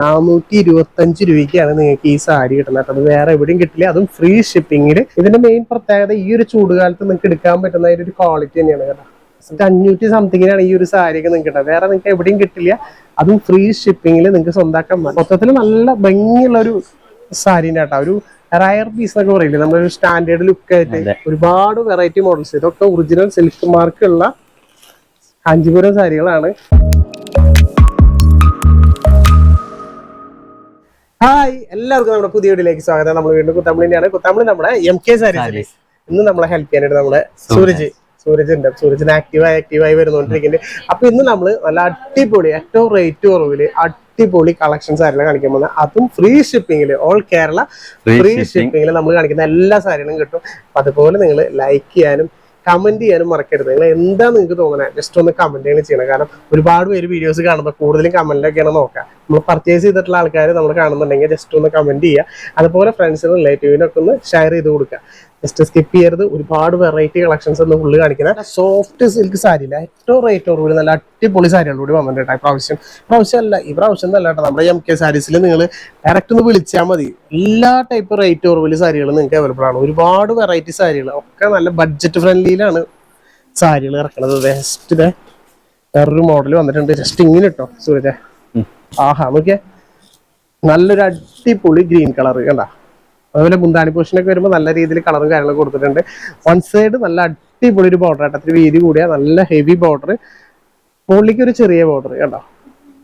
നാനൂറ്റി ഇരുപത്തി അഞ്ച് രൂപയ്ക്കാണ് നിങ്ങൾക്ക് ഈ സാരി കിട്ടുന്നത്. കേട്ടോ. അത് വേറെ എവിടെയും കിട്ടില്ല. അതും ഫ്രീ ഷിപ്പിംഗിൽ ഇതിന്റെ മെയിൻ പ്രത്യേകത ഈ ഒരു ചൂടുകാലത്ത് നിങ്ങൾക്ക് എടുക്കാൻ പറ്റുന്ന ഒരു ക്വാളിറ്റി തന്നെയാണ് കേട്ടോ. അഞ്ഞൂറ്റി സംതിങ്ങിനാണ് ഈ ഒരു സാരിയൊക്കെ നിങ്ങൾക്ക് കിട്ടുക വേറെ നിങ്ങൾക്ക് എവിടെയും കിട്ടില്ല. അതും ഫ്രീ ഷിപ്പിംഗിൽ നിങ്ങൾക്ക് സ്വന്താക്കാൻ പറ്റും. മൊത്തത്തിൽ നല്ല ഭംഗിയുള്ള ഒരു സാരീന്റെ കേട്ടോ. ഒരു റയർ പീസ് എന്നൊക്കെ പറയില്ലേ? നമ്മളൊരു സ്റ്റാൻഡേർഡ് ലുക്ക് ആയിട്ട് ഒരുപാട് വെറൈറ്റി മോഡൽസ് ഇതൊക്കെ ഒറിജിനൽ സിൽക്ക് മാർക്കുള്ള കാഞ്ചിപുരം സാരികളാണ്. ഹായ് എല്ലാവർക്കും നമ്മുടെ പുതിയ വീട്ടിലേക്ക് സ്വാഗതം. നമ്മൾ വീണ്ടും കുത്തമ്പിളിന്റെയാണ്. കുത്തമ്പിളി നമ്മുടെ എം കെ സാരീസ് ഇന്ന് നമ്മളെ ഹെൽപ്പ് ചെയ്യാനായിട്ട് നമ്മുടെ സൂരജ്. സൂരജ്. ഉണ്ട്. സൂരജിന് ആക്റ്റീവായി ആക്റ്റീവായി വരുന്നോണ്ടിരിക്കുന്നുണ്ട്. അപ്പൊ ഇന്ന് നമ്മൾ നല്ല അടിപൊളി ഏറ്റവും റേറ്റ് കുറവിൽ അടിപൊളി കളക്ഷൻസ് ആയിരുന്നു കാണിക്കാൻ പോകുന്നത്. അതും ഫ്രീ ഷിപ്പിംഗിൽ ഓൾ കേരള ഫ്രീ. ഷിപ്പിംഗിൽ നമ്മൾ കാണിക്കുന്ന എല്ലാ സാരികളും കിട്ടും. അതുപോലെ നിങ്ങൾ ലൈക്ക് ചെയ്യാനും കമന്റ് ചെയ്യാനും മറക്കരുത്. നിങ്ങൾ എന്താ നിങ്ങൾക്ക് തോന്നുന്നത് ജസ്റ്റ് ഒന്ന് കമന്റ് ചെയ്യണം കാരണം ഒരുപാട് പേര് വീഡിയോസ് കാണുമ്പോൾ കൂടുതലും കമന്റിലൊക്കെയാണ് നോക്കുക നമ്മൾ പർച്ചേസ് ചെയ്തിട്ടുള്ള ആൾക്കാർ നമ്മൾ കാണുന്നുണ്ടെങ്കിൽ ജസ്റ്റ് ഒന്ന് കമന്റ് ചെയ്യുക. അതുപോലെ ഫ്രണ്ട്സിനും റിലേറ്റീവിനൊക്കെ ഒന്ന് ഷെയർ ചെയ്ത് കൊടുക്കുക. ജസ്റ്റ് സ്കിപ്പ് ചെയ്യരുത്. ഒരുപാട് വെറൈറ്റി കളക്ഷൻസ് ഒന്ന് ഫുള്ള് കാണിക്കുന്നത് സോഫ്റ്റ് സിൽക്ക് സാരിയില്ല ഏറ്റവും റേറ്റ് കൂടി നല്ല അടിപൊളി സാരികൾ കൂടി വന്നിട്ടുണ്ട് കേട്ടോ പ്രാവശ്യം പ്രാവശ്യം അല്ല ഈ പ്രാവശ്യം എന്നല്ല കേട്ടോ നമ്മുടെ എം കെ സാരീസിൽ നിങ്ങൾ ഡയറക്റ്റ് ഒന്ന് വിളിച്ചാൽ മതി. എല്ലാ ടൈപ്പ് റേറ്റ് കുറവിൽ സാരികൾ നിങ്ങൾക്ക് അവൈലബിൾ ആണ്. ഒരുപാട് വെറൈറ്റി സാരികൾ ഒക്കെ നല്ല ബഡ്ജറ്റ് ഫ്രണ്ട്ലിയിലാണ് സാരികൾ ഇറക്കുന്നത് ബെസ്റ്റ് വേറൊരു മോഡൽ വന്നിട്ടുണ്ട്. ജസ്റ്റ് ഇങ്ങനെ കേട്ടോ സൂരജ. ആഹാ നോക്കിയേ. നല്ലൊരു അടിപൊളി ഗ്രീൻ കളർ കണ്ട? അതുപോലെ മുന്താണി പോഷനൊക്കെ വരുമ്പോൾ നല്ല രീതിയിൽ കളറും കാര്യങ്ങളും കൊടുത്തിട്ടുണ്ട്. വൺ സൈഡ് നല്ല അടിപൊളി ഒരു ബോർഡർ ആട്ടോ അത്ര വീതി കൂടിയ നല്ല ഹെവി ബോർഡർ മുകളിലേക്ക് ഒരു ചെറിയ ബോർഡർ കേട്ടോ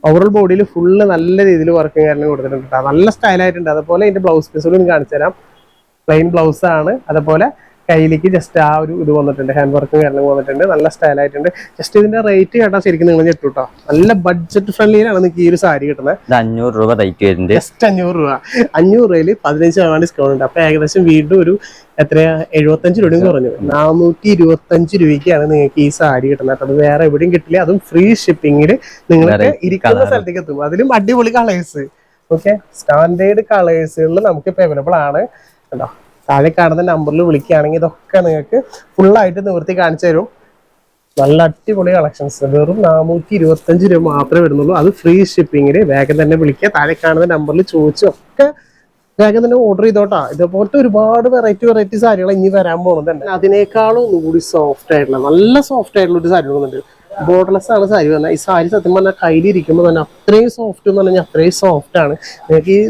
ഓവറോൾ ബോഡിയിൽ ഫുള്ള് നല്ല രീതിയിൽ വർക്കും കാര്യങ്ങളും കൊടുത്തിട്ടുണ്ട് കേട്ടോ നല്ല സ്റ്റൈലായിട്ടുണ്ട് അതുപോലെ ഇതിന്റെ ബ്ലൗസ് പീസ് കൂടി കാണിച്ചു തരാം പ്ലെയിൻ ബ്ലൗസ് ആണ്. അതുപോലെ കയ്യിലേക്ക് ജസ്റ്റ് ആ ഒരു ഇത് വന്നിട്ടുണ്ട് ഹാൻഡ് വർക്കും കാര്യങ്ങളും വന്നിട്ടുണ്ട് നല്ല സ്റ്റൈലായിട്ടുണ്ട് ജസ്റ്റ് ഇതിന്റെ റേറ്റ് കേട്ടാ ശരിക്കും നിങ്ങൾ ഞെട്ടു കേട്ടോ നല്ല ബഡ്ജറ്റ് ഫ്രണ്ട്ലിയിലാണ് നിങ്ങൾക്ക് ഈ ഒരു സാരി കിട്ടുന്നത് അഞ്ഞൂറ് രൂപ റേറ്റ് വരുന്നുണ്ട്. ജസ്റ്റ് അഞ്ഞൂറ് രൂപ. അഞ്ഞൂറ് രൂപയിൽ പതിനഞ്ച് ശതമാനം ഡിസ്കൗണ്ട് ഉണ്ട്. അപ്പൊ ഏകദേശം വീണ്ടും ഒരു എത്രയാ? എഴുപത്തഞ്ച് രൂപയും കുറഞ്ഞു. നാനൂറ്റി ഇരുപത്തഞ്ച് രൂപയ്ക്കാണ് നിങ്ങൾക്ക് ഈ സാരി കിട്ടുന്നത് അത് വേറെ എവിടെയും കിട്ടില്ല. അതും ഫ്രീ ഷിപ്പിംഗിൽ നിങ്ങൾക്ക് ഇരിക്കുന്ന സ്ഥലത്തേക്ക് എത്തും. അതിലും അടിപൊളി കളേഴ്സ് ഓക്കെ സ്റ്റാൻഡേർഡ് കളേഴ്സുകളിൽ നമുക്ക് ഇപ്പൊ അവൈലബിൾ ആണ്. കേട്ടോ താഴെ കാണുന്ന നമ്പറിൽ വിളിക്കുകയാണെങ്കിൽ ഇതൊക്കെ നിങ്ങൾക്ക് ഫുള്ളായിട്ട് നിവർത്തി കാണിച്ചു തരും. നല്ല അടിപൊളി കളക്ഷൻസ് വെറും നാനൂറ്റി ഇരുപത്തഞ്ച് രൂപ മാത്രമേ വരുന്നുള്ളൂ. അത് ഫ്രീ ഷിപ്പിംഗിൽ വേഗം തന്നെ വിളിക്കുക. താഴെ കാണുന്ന നമ്പറിൽ ചോദിച്ചും ഒക്കെ വേഗം തന്നെ ഓർഡർ ചെയ്തോട്ടാ. ഇതുപോലത്തെ ഒരുപാട് വെറൈറ്റി വെറൈറ്റി സാരികൾ ഇനി വരാൻ പോകുന്നുണ്ട് അതിനേക്കാളും കൂടി സോഫ്റ്റ് ആയിട്ടുള്ള നല്ല സോഫ്റ്റ് ആയിട്ടുള്ള ഒരു സാരി വന്നിട്ടുണ്ട്. ബോർഡർലെസ് ആണ് സാരി വന്നത്. ഈ സാരി സത്യം പറഞ്ഞാൽ കയ്യിലിരിക്കുമ്പോൾ തന്നെ അത്രയും സോഫ്റ്റ് എന്ന് പറഞ്ഞാൽ അത്രയും സോഫ്റ്റ് ആണ്. നിങ്ങൾക്ക് ഈ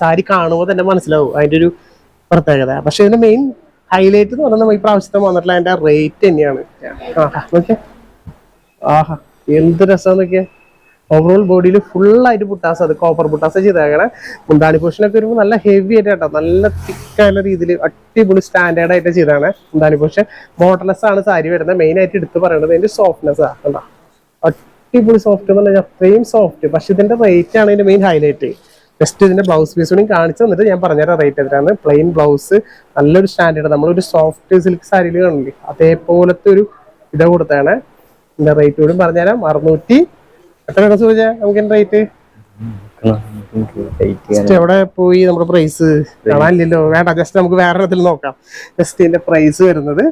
സാരി കാണുമ്പോൾ തന്നെ മനസ്സിലാവും. അതിന്റെ ഒരു പ്രത്യേകത. പക്ഷെ ഇതിന്റെ മെയിൻ ഹൈലൈറ്റ് എന്ന് പറയുന്നത് ഈ പ്രാവശ്യത്തെ വന്നിട്ടുള്ള അതിന്റെ റേറ്റ് തന്നെയാണ്. ആഹാ എന്ത് രസം ഓവറോൾ ബോഡിയിൽ ഫുള്ളായിട്ട് പുട്ടാസ് അത് കോപ്പർ പുട്ടാസ് ചെയ്തേക്കണേ. മുന്താണി പോഷനൊക്കെ വരുമ്പോൾ നല്ല ഹെവി ആയിട്ട് കേട്ടോ. നല്ല തിക്കായുള്ള രീതിയിൽ അടിപൊളി സ്റ്റാൻഡേർഡ് ആയിട്ട് ചെയ്താണ് മുന്താണി പോഷൻ മോഡലെസ് ആണ് സാരി വരുന്നത്. മെയിൻ ആയിട്ട് എടുത്ത് പറയുന്നത് അതിന്റെ സോഫ്റ്റ്നെസ് ആണ് അടിപൊളി സോഫ്റ്റ് എന്ന് പറഞ്ഞാൽ അത്രയും സോഫ്റ്റ് പക്ഷെ ഇതിന്റെ റേറ്റ് ആണ് ഇതിന്റെ മെയിൻ ഹൈലൈറ്റ് ജസ്റ്റ് ഇതിന്റെ ബ്ലൗസ് പീസ് കൂടി കാണിച്ചു തന്നിട്ട് ഞാൻ പറഞ്ഞുതരാം. റേറ്റ് എത്രയാണ് പ്ലെയിൻ ബ്ലൗസ് നല്ലൊരു സ്റ്റാൻഡേർഡ് നമ്മളൊരു സോഫ്റ്റ് സിൽക്ക് സാരിയിൽ കാണില്ലേ അതേപോലത്തെ ഒരു ഇത് കൊടുത്താണ്. ഇതിന്റെ റേറ്റ് കൂടി പറഞ്ഞുതരാം. അറുന്നൂറ്റി എത്ര സൂച നമുക്ക് റേറ്റ് എവിടെ പോയി നമ്മുടെ പ്രൈസ് കാണാനില്ലല്ലോ. വേണ്ട ജസ്റ്റ് നമുക്ക് വേറെ ഇടത്തിൽ നോക്കാം. ജസ്റ്റ് ഇതിന്റെ പ്രൈസ് വരുന്നത്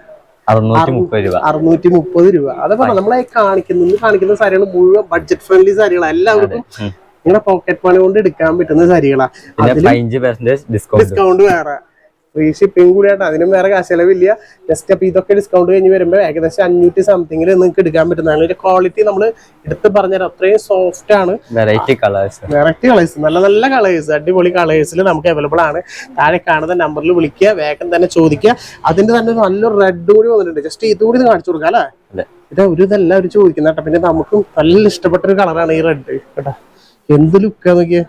അറുന്നൂറ്റി മുപ്പത് രൂപ. അറുന്നൂറ്റി മുപ്പത് രൂപ. അത് പറഞ്ഞ നമ്മളെ കാണിക്കുന്ന കാണിക്കുന്ന സാരികൾ മുഴുവൻ ബഡ്ജറ്റ് ഫ്രണ്ട്ലി സാരികൾ എല്ലാവർക്കും. നിങ്ങളുടെ പോക്കറ്റ് മണി കൊണ്ട് എടുക്കാൻ പറ്റുന്ന സാരികളാണ് ഡിസ്കൗണ്ട് വേറെ. ഫ്രീ ഷിപ്പിംഗ് കൂടിയായിട്ട് അതിനും വേറെ കാശ് ചെലവില്ല ജസ്റ്റ് അപ്പൊ ഇതൊക്കെ ഡിസ്കൗണ്ട് കഴിഞ്ഞ് വരുമ്പോൾ ഏകദേശം അഞ്ഞൂറ്റി സംതിങ്ങിൽ നിങ്ങൾക്ക് എടുക്കാൻ പറ്റുന്നതാണ് ഇതിന്റെ ക്വാളിറ്റി നമ്മൾ എടുത്ത് പറഞ്ഞാൽ അത്രയും സോഫ്റ്റ് ആണ്. വെറൈറ്റി കളേഴ്സ് വെറൈറ്റി കളേഴ്സ് നല്ല നല്ല കളേഴ്സ് അടിപൊളി കളേഴ്സിൽ നമുക്ക് അവൈലബിൾ ആണ്. താഴെ കാണുന്ന നമ്പറിൽ വിളിക്കുക. വേഗം തന്നെ ചോദിക്കുക. അതിന്റെ തന്നെ നല്ലൊരു റെഡ് കൂടി വന്നിട്ടുണ്ട്. ജസ്റ്റ് ഇത് കൂടി കാണിച്ചു കൊടുക്കാം അല്ലേ? ഇത് ഒരു ഇതല്ല ഒരു ചോദിക്കുന്ന കേട്ടോ. പിന്നെ നമുക്കും നല്ല ഇഷ്ടപ്പെട്ട ഒരു കളറാണ് ഈ റെഡ് കേട്ടോ. എന്ത് ലുക്കാ നോക്കിയേ?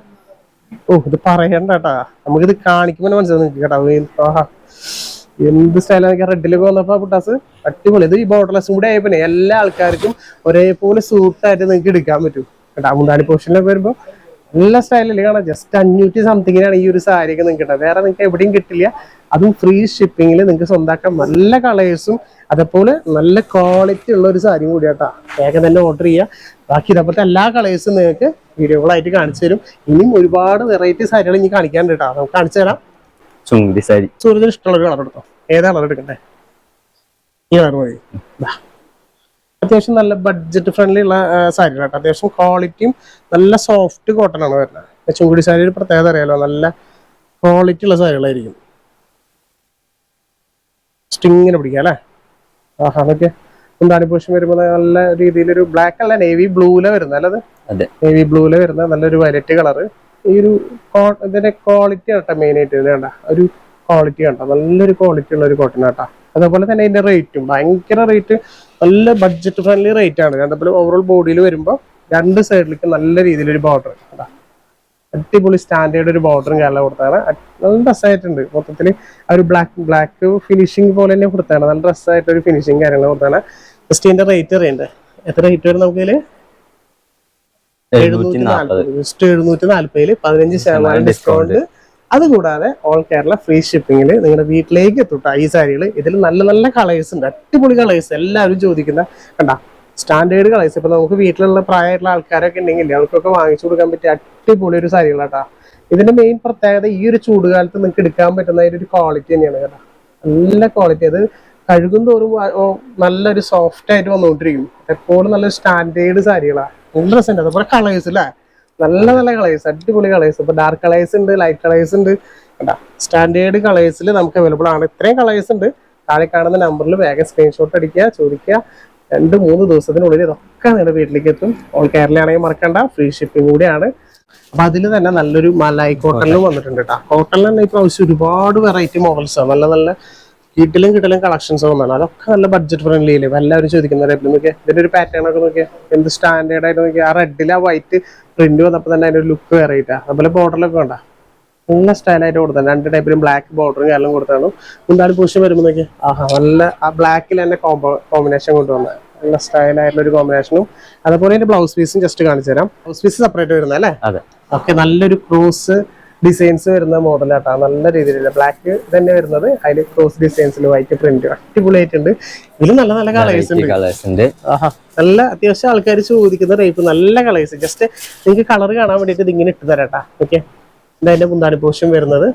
ഓ ഇത് പറയണ്ട കേട്ടാ നമുക്കിത് കാണിക്കുമ്പോൾ മനസ്സിലാവും കേട്ടോ. എന്ത് സ്റ്റൈലാണ് റെഡിലൊക്കെ വന്നപ്പോ പുട്ടാസ് അടിപൊളി. ഇത് ഈ ബോർഡർലെസ്സും കൂടെ ആയപ്പോ എല്ലാ ആൾക്കാർക്കും ഒരേപോലെ സൂട്ടായിട്ട് നിങ്ങൾക്ക് എടുക്കാൻ പറ്റും. കേട്ടോ മുണ്ടാടി പോർഷനിലൊക്കെ വരുമ്പോ നല്ല സ്റ്റൈലിൽ കാണാം. ജസ്റ്റ് അഞ്ഞൂറ്റി സംതിങ്ങിനാണ് ഈ ഒരു സാരിയൊക്കെ നിങ്ങൾക്ക് കിട്ടുക വേറെ നിങ്ങൾക്ക് എവിടെയും കിട്ടില്ല. അതും ഫ്രീ ഷിപ്പിങ്ങിൽ നിങ്ങൾക്ക് സ്വന്തമാക്കാം നല്ല കളേഴ്സും അതേപോലെ നല്ല ക്വാളിറ്റി ഉള്ള ഒരു സാരിയും കൂടി കേട്ടോ വേഗം തന്നെ ഓർഡർ ചെയ്യുക ബാക്കി ഇതേപോലത്തെ എല്ലാ കളേഴ്സും നിങ്ങൾക്ക് വീഡിയോകളായിട്ട് കാണിച്ചു തരും. ഇനിയും ഒരുപാട് വെറൈറ്റി സാരികൾ ഇനി കാണിക്കാൻ കേട്ടോ നമുക്ക് കാണിച്ചു തരാം. ചുണ്ടി സാരി. സൂര്യന് ഇഷ്ടമുള്ള ഒരു കളർ എടുത്തോ. ഏതാ കളർ എടുക്കണ്ടേ? ഈ കളർ മതി. അത്യാവശ്യം നല്ല ബഡ്ജറ്റ് ഫ്രണ്ട്ലി ഉള്ള സാരി കേട്ടോ അത്യാവശ്യം ക്വാളിറ്റിയും നല്ല സോഫ്റ്റ് കോട്ടൺ ആണ് വരുന്നത്. ചുങ്കുടി സാരി ഒരു പ്രത്യേകത അറിയാലോ? നല്ല ക്വാളിറ്റി ഉള്ള സാരികളായിരിക്കും സ്റ്റിങ്ങിനെ പിടിക്കാം അല്ലേ? ആഹാ അതൊക്കെ കുന്താണി പോഷൻ വരുമ്പോൾ നല്ല രീതിയിലൊരു ബ്ലാക്ക് അല്ല നേവി ബ്ലൂല വരുന്നത് അല്ലത് നേവി ബ്ലൂല വരുന്ന നല്ലൊരു വയലറ്റ് കളറ് ഈ ഒരു ഇതിന്റെ ക്വാളിറ്റി കേട്ടോ മെയിൻ ആയിട്ട് ഇത് കണ്ട? ഒരു ക്വാളിറ്റി കണ്ടോ? നല്ലൊരു ക്വാളിറ്റി ഉള്ള ഒരു കോട്ടൺ കേട്ടോ അതേപോലെ തന്നെ ഇതിന്റെ റേറ്റും ഭയങ്കര റേറ്റ് നല്ല ബഡ്ജറ്റ് ഫ്രണ്ട്ലി റേറ്റ് ആണ്. അതേപോലെ ഓവറോൾ ബോഡിയിൽ വരുമ്പോൾ രണ്ട് സൈഡിലേക്ക് നല്ല രീതിയിലൊരു ബോർഡർ കേട്ടോ അടിപൊളി സ്റ്റാൻഡേർഡ് ഒരു ബോർഡറും കാലം കൊടുത്താണ് നല്ല ഡ്രസ്സായിട്ടുണ്ട് മൊത്തത്തിൽ ആ ഒരു ബ്ലാക്ക് ബ്ലാക്ക് ഫിനിഷിംഗ് പോലെ തന്നെ കൊടുത്താണ് നല്ല ഡ്രസ്സായിട്ട് ഒരു ഫിനിഷിംഗ് കാര്യങ്ങൾ കൊടുത്താണ് ജസ്റ്റ് ഇതിന്റെ റേറ്റ് അറിയണ്ടേ? എത്ര റേറ്റ് വരും നമുക്ക് എഴുന്നൂറ്റി നാൽപ്പത് ജസ്റ്റ് എഴുന്നൂറ്റി നാല്പതിൽ പതിനഞ്ച് ശതമാനം ഡിസ്കൗണ്ട് അതുകൂടാതെ ഓൾ കേരള ഫ്രീ ഷിപ്പിംഗിൽ നിങ്ങളുടെ വീട്ടിലേക്ക് എത്തുട്ടോ ഈ സാരികൾ ഇതിൽ നല്ല നല്ല കളേഴ്സ് ഉണ്ട്. അടിപൊളി കളേഴ്സ് എല്ലാവരും ചോദിക്കുന്ന കണ്ട സ്റ്റാൻഡേർഡ് കളേഴ്സ് ഇപ്പൊ നമുക്ക് വീട്ടിലുള്ള പ്രായമായിട്ടുള്ള ആൾക്കാരൊക്കെ ഉണ്ടെങ്കിൽ അവർക്കൊക്കെ വാങ്ങിച്ചു കൊടുക്കാൻ പറ്റിയ അടിപൊളി ഒരു സാരികളാട്ടാ ഇതിന്റെ മെയിൻ പ്രത്യേകത ഈ ഒരു ചൂടുകാലത്ത് നിങ്ങൾക്ക് എടുക്കാൻ പറ്റുന്ന ഒരു ക്വാളിറ്റി തന്നെയാണ് കേട്ടോ. നല്ല ക്വാളിറ്റി അത് കഴുകും തോറും നല്ലൊരു സോഫ്റ്റ് ആയിട്ട് വന്നുകൊണ്ടിരിക്കും എപ്പോഴും നല്ലൊരു സ്റ്റാൻഡേർഡ് സാരികളാണ് നല്ല രസമുണ്ട് അതുപോലെ കളേഴ്സ് അല്ലേ നല്ല നല്ല കളേഴ്സ് അടിപൊളി കളേഴ്സ് ഇപ്പൊ ഡാർക്ക് കളേഴ്സ് ഉണ്ട് ലൈറ്റ് കളേഴ്സ് ഉണ്ട്. കണ്ടാ സ്റ്റാൻഡേർഡ് കളേഴ്സിൽ നമുക്ക് അവൈലബിൾ ആണ്. ഇത്രയും കളേഴ്സ് ഉണ്ട്. താഴെ കാണുന്ന നമ്പറിൽ വേഗം സ്ക്രീൻഷോട്ട് അടിക്കുക ചോദിക്കുക. രണ്ട് മൂന്ന് ദിവസത്തിനുള്ളിൽ ഇതൊക്കെ നിങ്ങളുടെ വീട്ടിലേക്ക് എത്തും. ഓൾ കേരളയാണെങ്കിൽ മറക്കണ്ട ഫ്രീ ഷിപ്പിംഗ് കൂടിയാണ്. അപ്പൊ അതിൽ തന്നെ നല്ലൊരു മലായി കോട്ടണിൽ വന്നിട്ടുണ്ട് കേട്ടോ കോട്ടണിൽ തന്നെ ഇപ്പൊ ആവശ്യം ഒരുപാട് വെറൈറ്റി മോഡൽസ് ആണ്. നല്ല നല്ല കിട്ടിലും കിട്ടലും കളക്ഷൻസ് വന്നാണ്. അതൊക്കെ നല്ല ബഡ്ജറ്റ് ഫ്രണ്ട്ലി അല്ലേ എല്ലാവരും ചോദിക്കുന്ന റേറ്റിൽ നോക്കിയാൽ ഇതിന്റെ ഒരു പാറ്റേൺ ഒക്കെ നോക്കിയാൽ എന്ത് സ്റ്റാൻഡേർഡ് ആയിട്ട് നോക്കിയാൽ ആ റെഡിൽ ആ വൈറ്റ് പ്രിന്റ് വന്നപ്പോൾ തന്നെ അതിന്റെ ഒരു ലുക്ക് വേറെ ആയിട്ടാ അതുപോലെ ബോർഡറിലൊക്കെ വേണ്ട നല്ല സ്റ്റൈലായിട്ട് കൊടുത്താണ് രണ്ട് ടൈപ്പിലും ബ്ലാക്ക് ബോർഡറും എല്ലാം കൊടുത്താണ് പൂഷൻ വരുമ്പോ നോക്കി ആഹാ നല്ല ആ ബ്ലാക്കിൽ തന്നെ കോമ്പോ കോമ്പിനേഷൻ കൊണ്ടുവന്നത് നല്ല സ്റ്റൈലായിട്ടുള്ള ഒരു കോമ്പിനേഷനും അതുപോലെ ബ്ലൗസ് പീസും ജസ്റ്റ് കാണിച്ചു തരാം ബ്ലൗസ് പീസ് സെപ്പറേറ്റ് വരുന്നത് അല്ലേ? അതെ. ഓക്കെ നല്ലൊരു ക്രോസ് ഡിസൈൻസ് വരുന്ന മോഡലാട്ടാ. നല്ല രീതിയിലുള്ള ബ്ലാക്ക് തന്നെ വരുന്നത്. അതിൽ ക്രോസ് ഡിസൈൻസിൽ വൈറ്റ് പ്രിന്റ് അടിപൊളിയായിട്ടുണ്ട്. ഇതിൽ നല്ല നല്ല കളേഴ്സ് ഉണ്ട്. നല്ല അത്യാവശ്യം ആൾക്കാർ ചോദിക്കുന്ന ടൈപ്പ് നല്ല കളേഴ്സ് ജസ്റ്റ് നിങ്ങൾക്ക് കളർ കാണാൻ വേണ്ടിയിട്ട് ഇതിങ്ങനെ ഇട്ട് തരാട്ടാ. ഓക്കെ ഇതിന്റെ മുന്താണി പോഷൻ വരുന്നത്.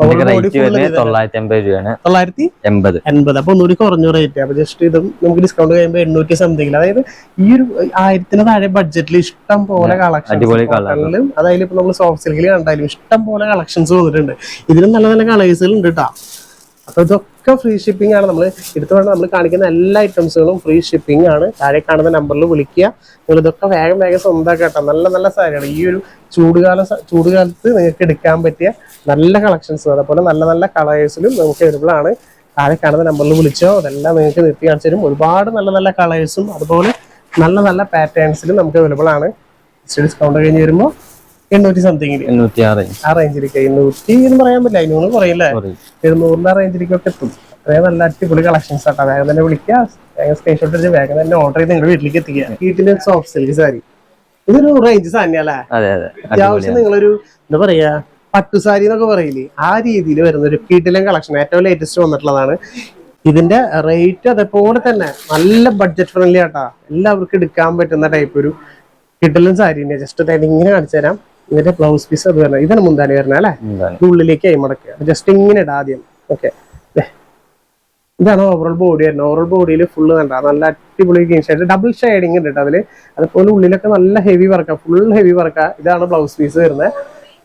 തൊള്ളായിരത്തി രൂപയാണ്. തൊള്ളായിരത്തി എൺപത്. എൺപത്. അപ്പൊ ഒന്നുകൂടി കുറഞ്ഞ റേറ്റ് അപ്പൊ ജസ്റ്റ് ഇതും നമുക്ക് ഡിസ്കൗണ്ട് കഴിയുമ്പോൾ എണ്ണൂറ്റി സംതിങ് അതായത് ഈ ഒരു ആയിരത്തിന് താഴെ ബഡ്ജറ്റിൽ ഇഷ്ടം പോലെ കളക്ഷൻസ് അതായത് ഇപ്പൊ നമ്മൾ സോഫ്റ്റ് സിൽക്കിൽ കണ്ടാലും ഇഷ്ടം പോലെ കളക്ഷൻസ് വന്നിട്ടുണ്ട്. ഇതിലും നല്ല നല്ല കളേഴ്സുകൾ ഉണ്ട് കേട്ടോ അപ്പൊ ഇതൊക്കെ ഫ്രീ ഷിപ്പിംഗ് ആണ്. നമ്മൾ എടുത്തു വേണ്ട നമ്മൾ കാണിക്കുന്ന എല്ലാ ഐറ്റംസുകളും ഫ്രീ ഷിപ്പിംഗ് ആണ്. താഴെ കാണുന്ന നമ്പറിൽ വിളിക്കുക. നിങ്ങൾ ഇതൊക്കെ വേഗം വേഗം സ്വന്തമാക്കി കേട്ടോ. നല്ല നല്ല സാരിയാണ്. ഈ ഒരു ചൂടുകാല ചൂടുകാലത്ത് നിങ്ങൾക്ക് എടുക്കാൻ പറ്റിയ നല്ല കളക്ഷൻസ് അതേപോലെ നല്ല നല്ല കളേഴ്സിലും നമുക്ക് അവൈലബിൾ ആണ്. താഴെ കാണുന്ന നമ്പറിൽ വിളിച്ചോ അതെല്ലാം നിങ്ങൾക്ക് നിർത്തി കാണിച്ചു തരും. ഒരുപാട് നല്ല നല്ല കളേഴ്സും അതുപോലെ നല്ല നല്ല പാറ്റേൺസിലും നമുക്ക് അവൈലബിൾ ആണ്. ഡിസ്കൗണ്ട് കഴിഞ്ഞ് വരുമ്പോൾ എണ്ണൂറ്റി സംതിങ്ങിൽ എണ്ണൂറ്റി ആറ് ആ റേഞ്ചിലേക്ക് എണ്ണൂറ്റി എന്ന് പറയാൻ പറ്റില്ല. അതിനോട് പറയില്ലേ എഴുന്നൂറിന്റെ എഴുന്നൂറിന്റെ റേഞ്ചിലേക്കൊക്കെ എത്തും. അത്രയും നല്ല അടിപൊളി കളക്ഷൻസ് ആട്ടോ. വേഗം തന്നെ വിളിക്കുക വേഗം സ്ക്രീൻഷോട്ട് എടുത്ത് വേഗം തന്നെ ഓർഡർ ചെയ്ത് നിങ്ങളുടെ വീട്ടിലേക്ക് എത്തിക്കുക. വീട്ടിലെ സോഫ്റ്റ് സിൽക്ക് സാരി ഇതൊരു റേഞ്ച് സാരിയല്ലേ അതെ അതെ. അത്യാവശ്യം നിങ്ങളൊരു എന്താ പറയാ പട്ടുസാരി എന്നൊക്കെ പറയില്ലേ? ആ രീതിയിൽ വരുന്ന ഒരു കീട്ടിലും കളക്ഷൻ ഏറ്റവും ലേറ്റസ്റ്റ് വന്നിട്ടുള്ളതാണ്. ഇതിന്റെ റേറ്റ് അതേപോലെ തന്നെ നല്ല ബഡ്ജറ്റ് ഫ്രണ്ട്ലി ആട്ടാ. എല്ലാവർക്കും എടുക്കാൻ പറ്റുന്ന ടൈപ്പ് ഒരു കിട്ടലും സാരി ജസ്റ്റ് ഇങ്ങനെ കാണിച്ചു തരാം ഇതിന്റെ ബ്ലൗസ് പീസ് അത് വരണം ഇതാണ് മുന്താണി വരുന്നത് അല്ലെ? ഉള്ളിലേക്ക് അയിമടക്കുക ജസ്റ്റ് ഇങ്ങനെ ഇട ആദ്യം. ഓക്കെ ഇതാണ് ഓവറോൾ ബോഡി വരുന്നത്. ഓവറോൾ ബോഡിയിൽ ഫുള്ള് കണ്ട? നല്ല അടിപൊളി ഗ്രീൻ ഷെയ്ഡ് ഡബിൾ ഷെയ്ഡിങ് ഉണ്ട് കേട്ടോ അതിൽ. അതുപോലെ ഉള്ളിലൊക്കെ നല്ല ഹെവി വർക്കാ ഫുൾ ഹെവി വർക്കാ ഇതാണ് ബ്ലൗസ് പീസ് വരുന്നത്.